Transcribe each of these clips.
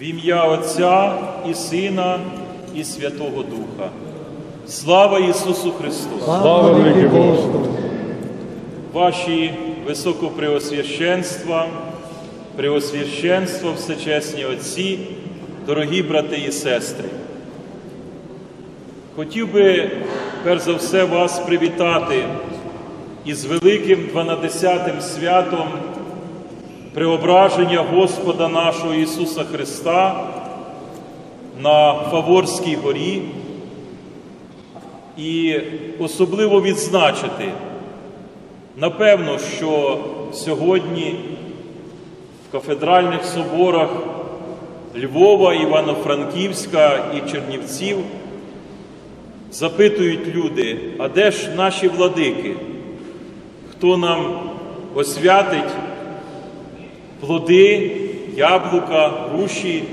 В ім'я Отця і Сина, і Святого Духа. Слава Ісусу Христу! Слава великий Господу! Ваші високопреосвященства, преосвященство, всечесні отці, дорогі брати і сестри. Хотів би, перш за все, вас привітати із великим 12-тим святом преображення Господа нашого Ісуса Христа на Фаворській горі і особливо відзначити, напевно, що сьогодні в кафедральних соборах Львова, Івано-Франківська і Чернівців запитують люди, а де ж наші владики? Хто нам освятить плоди, яблука, груші,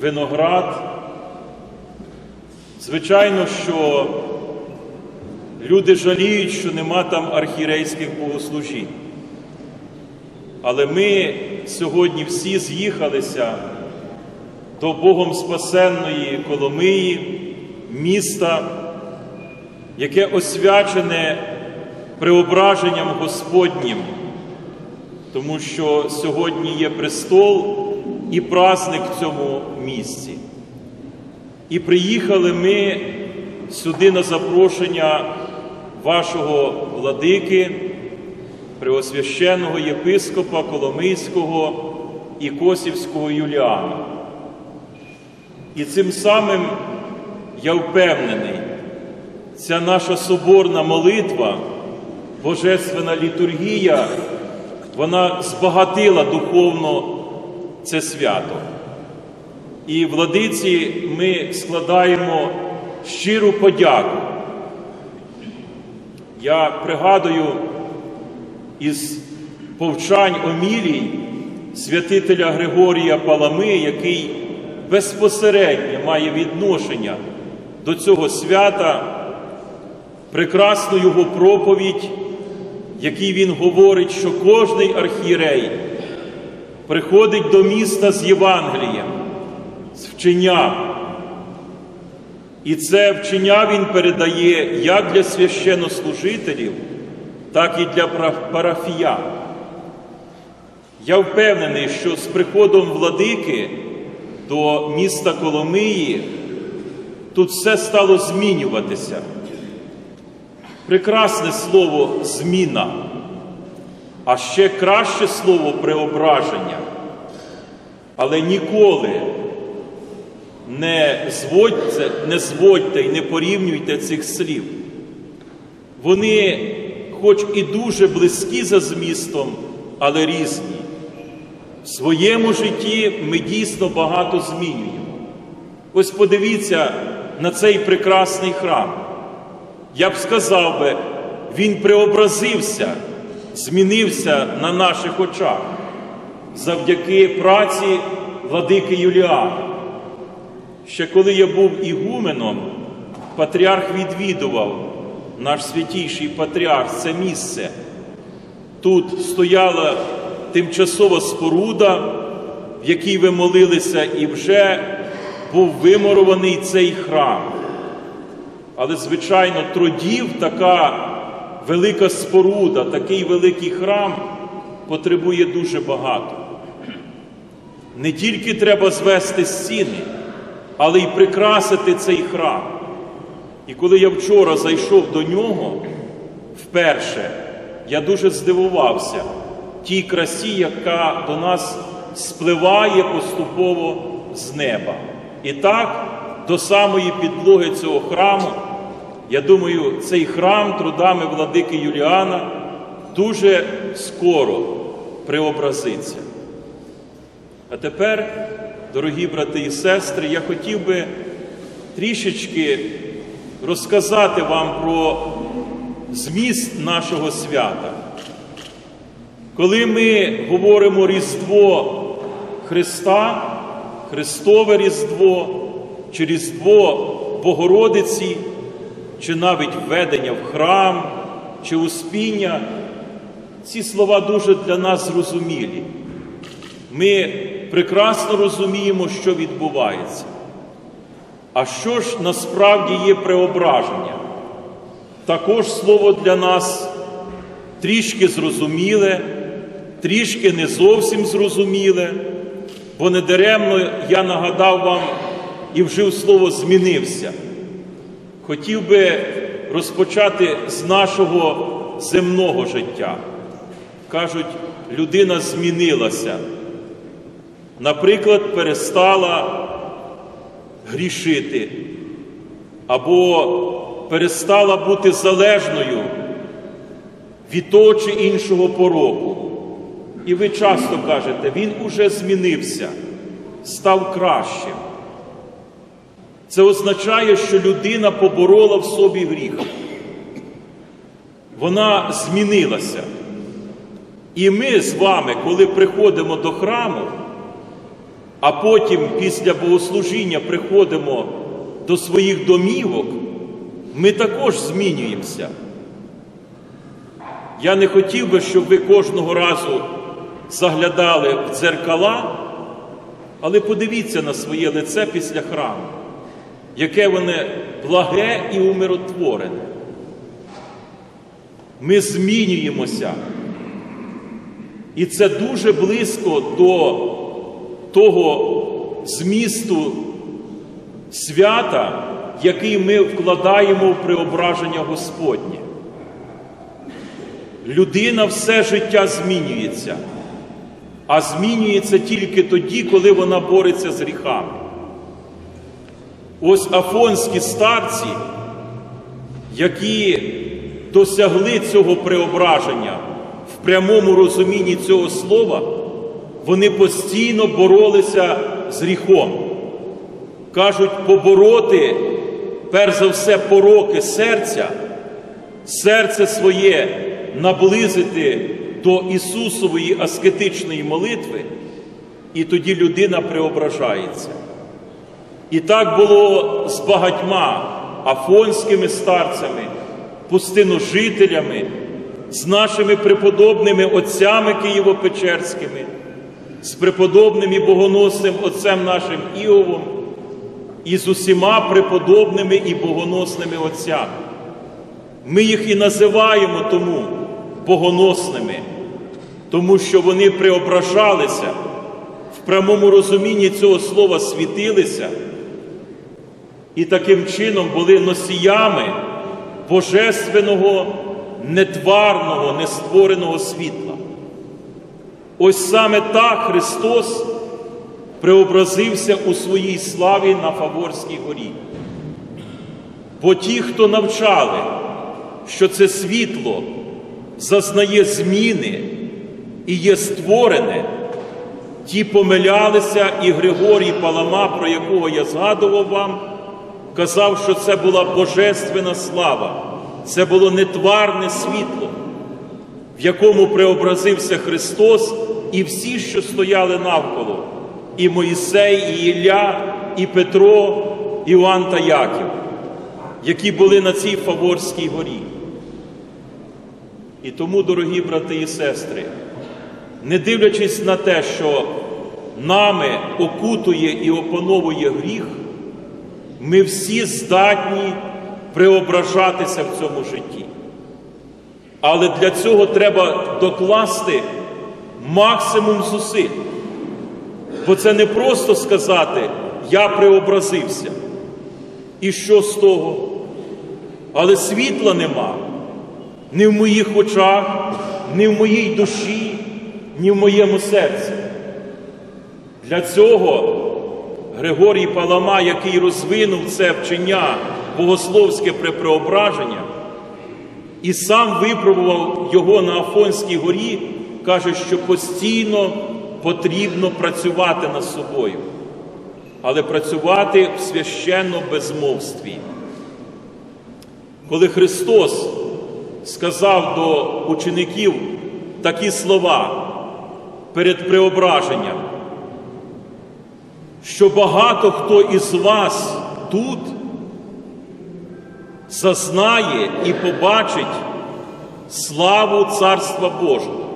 виноград? Звичайно, що люди жаліють, що нема там архірейських богослужінь. Але ми сьогодні всі з'їхалися до Богом спасенної Коломиї, міста, яке освячене преображенням Господнім, тому що сьогодні є престол і праздник в цьому місці. І приїхали ми сюди на запрошення вашого владики, преосвященного єпископа Коломийського і Косівського Юліана. І цим самим я впевнений, ця наша соборна молитва, Божественна літургія, вона збагатила духовно це свято. І владиці ми складаємо щиру подяку. Я пригадую із повчань Омілій святителя Григорія Палами, який безпосередньо має відношення до цього свята, прекрасну його проповідь, якій він говорить, що кожний архієрей приходить до міста з Євангелієм, з вченням. І це вчення він передає як для священнослужителів, так і для парафіян. Я впевнений, що з приходом владики до міста Коломиї тут все стало змінюватися. Прекрасне слово зміна, а ще краще слово преображення. Але ніколи не зводьте, не зводьте і не порівнюйте цих слів. Вони, хоч і дуже близькі за змістом, але різні. В своєму житті ми дійсно багато змінюємо. Ось подивіться на цей прекрасний храм. Я б сказав би, він преобразився, змінився на наших очах завдяки праці владики Юліана. Ще коли я був ігуменом, патріарх відвідував наш святійший патріарх це місце. Тут стояла тимчасова споруда, в якій ви молилися, і вже був вимурований цей храм. Але, звичайно, трудів така велика споруда, такий великий храм потребує дуже багато. Не тільки треба звести стіни, але й прикрасити цей храм. І коли я вчора зайшов до нього вперше, я дуже здивувався тій красі, яка до нас спливає поступово з неба. І так, до самої підлоги цього храму, я думаю, цей храм трудами владики Юліана дуже скоро преобразиться. А тепер, дорогі брати і сестри, я хотів би трішечки розказати вам про зміст нашого свята. Коли ми говоримо Різдво Христа, Христове Різдво, чи Різдво Богородиці, чи навіть введення в храм, чи успіння, ці слова дуже для нас зрозумілі. ми прекрасно розуміємо, що відбувається. А що ж насправді є преображення? Також слово для нас трішки зрозуміле, трішки не зовсім зрозуміле, бо недаремно я нагадав вам і вжив слово змінився. Хотів би розпочати з нашого земного життя. Кажуть, людина змінилася. Наприклад, перестала грішити або перестала бути залежною від того чи іншого пороку. І ви часто кажете, він уже змінився, став кращим. Це означає, що людина поборола в собі гріх. Вона змінилася. І ми з вами, коли приходимо до храму, а потім після богослужіння приходимо до своїх домівок, ми також змінюємося. Я не хотів би, щоб ви кожного разу заглядали в дзеркала, але подивіться на своє лице після храму, яке воно благе і умиротворене. Ми змінюємося. І це дуже близько до того змісту свята, який ми вкладаємо в преображення Господнє. Людина все життя змінюється, а змінюється тільки тоді, коли вона бореться з гріхами. Ось афонські старці, які досягли цього преображення в прямому розумінні цього слова, вони постійно боролися з гріхом. Кажуть, побороти, перш за все, пороки серця, серце своє наблизити до Ісусової аскетичної молитви, і тоді людина преображається. І так було з багатьма афонськими старцями, пустиножителями, з нашими преподобними отцями Києво-Печерськими, з преподобним і богоносним отцем нашим Іовом, і з усіма преподобними і богоносними отцями. Ми їх і називаємо тому богоносними, тому що вони преображалися, в прямому розумінні цього слова світилися і таким чином були носіями божественного, нетварного, нествореного світла. Ось саме так Христос преобразився у своїй славі на Фаворській горі. Бо ті, хто навчали, що це світло зазнає зміни і є створене, ті помилялися, і Григорій Палама, про якого я згадував вам, казав, що це була божественна слава, це було нетварне світло, в якому преобразився Христос і всі, що стояли навколо, і Моїсей, і Ілля, і Петро, Іоанн та Яків, які були на цій Фаворській горі. І тому, дорогі брати і сестри, не дивлячись на те, що нами окутує і опановує гріх, ми всі здатні преображатися в цьому житті. Але для цього треба докласти максимум зусиль. Бо це не просто сказати Я преобразився. І що з того? Але світла нема ні в моїх очах, ні в моїй душі, ні в моєму серці. Для цього Григорій Палама, який розвинув це вчення богословське препреображення, і сам випробував його на Афонській горі, каже, що постійно потрібно працювати над собою, але працювати в священно безмовстві. Коли Христос сказав до учеників такі слова перед преображенням, що багато хто із вас тут зазнає і побачить славу Царства Божого.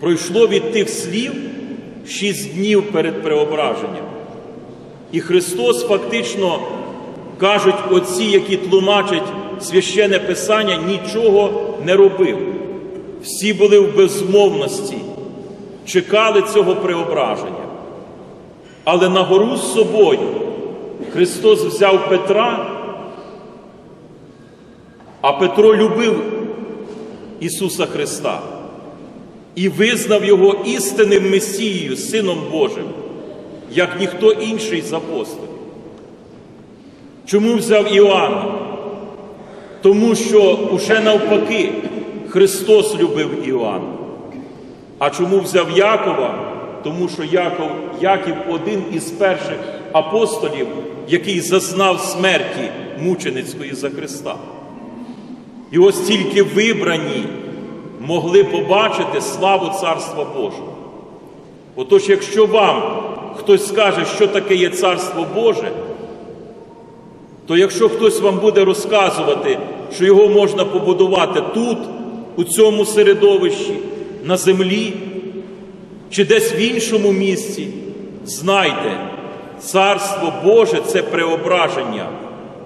Пройшло від тих слів шість днів перед преображенням. І Христос фактично, кажуть отці, які тлумачать священне Писання, нічого не робив. Всі були в безмовності, чекали цього преображення. Але на гору з собою Христос взяв Петра, а Петро любив Ісуса Христа і визнав Його істинним Месією, Сином Божим, як ніхто інший з апостолів. Чому взяв Іоанна? Тому що уже навпаки Христос любив Іоанна. А чому взяв Якова? Тому що Яков, Яків один із перших апостолів, який зазнав смерті мученицької за Христа. І ось тільки вибрані могли побачити славу Царства Божого. Отож, якщо вам хтось скаже, що таке є Царство Боже, то якщо хтось вам буде розказувати, що його можна побудувати тут, у цьому середовищі, на землі чи десь в іншому місці, знайте, Царство Боже це преображення,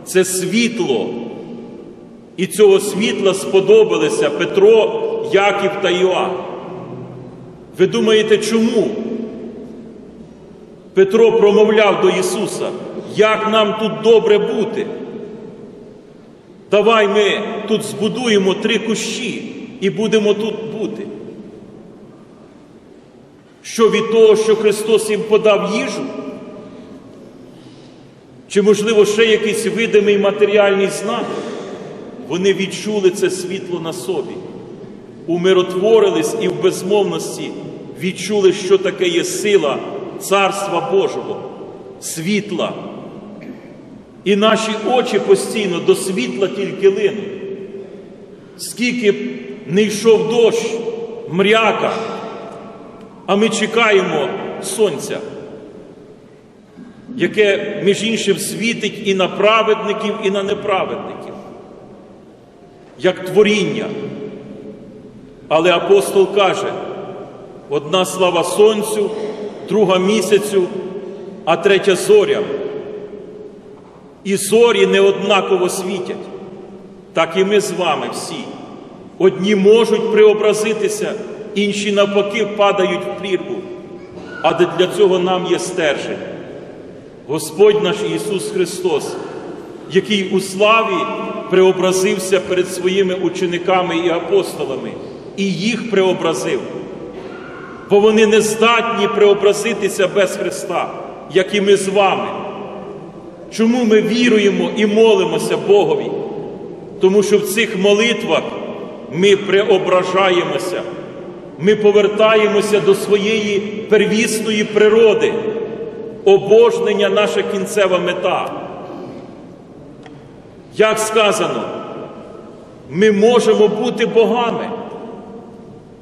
це світло. І цього світла сподобалися Петро, Яків та Йоанн. Ви думаєте, чому? Петро промовляв до Ісуса, як нам тут добре бути? Давай ми тут збудуємо три кущі і будемо тут бути. Що від того, що Христос їм подав їжу? Чи, можливо, ще якийсь видимий матеріальний знак? Вони відчули це світло на собі, умиротворились і в безмовності відчули, що таке є сила Царства Божого, світла. І наші очі постійно до світла тільки линуть. Скільки б не йшов дощ, мряка, а ми чекаємо сонця, яке, між іншим, світить і на праведників, і на неправедників, як творіння. Але апостол каже: одна слава сонцю, друга місяцю, а третя зорям. І зорі не однаково світять, так і ми з вами всі. Одні можуть преобразитися, інші навпаки падають в прірву. А для цього нам є стержень. Господь наш Ісус Христос, який у славі преобразився перед своїми учениками і апостолами, і їх преобразив, бо вони не здатні преобразитися без Христа, як і ми з вами. Чому ми віруємо і молимося Богові? Тому що в цих молитвах ми преображаємося, ми повертаємося до своєї первісної природи, обожнення наша кінцева мета. Як сказано, ми можемо бути богами.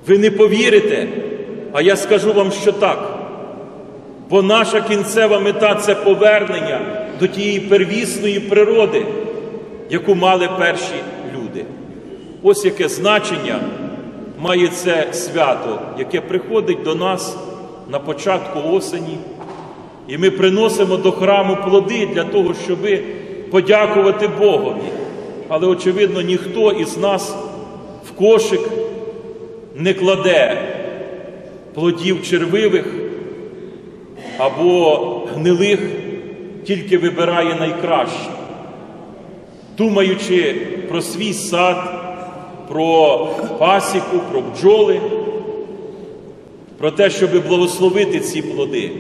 Ви не повірите, а я скажу вам, що так. Бо наша кінцева мета це повернення до тієї первісної природи, яку мали перші люди. Ось яке значення має це свято, яке приходить до нас на початку осені. І ми приносимо до храму плоди для того, щоб подякувати Богові. Але, очевидно, ніхто із нас в кошик не кладе плодів червивих або гнилих, тільки вибирає найкраще, думаючи про свій сад, про пасіку, про бджоли, про те, щоб благословити ці плоди.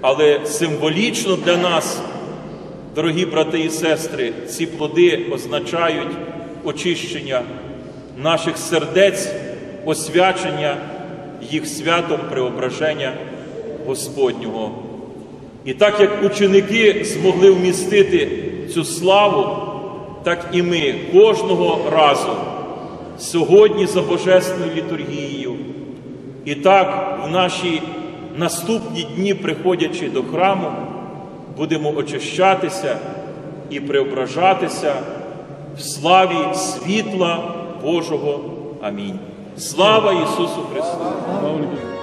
Але символічно для нас, дорогі брати і сестри, ці плоди означають очищення наших сердець, освячення їх святом преображення Господнього. І так як ученики змогли вмістити цю славу, так і ми кожного разу сьогодні за Божественною літургією. І так в наші наступні дні, приходячи до храму, будемо очищатися і преображатися в славі світла Божого. Амінь. Слава Ісусу Христу!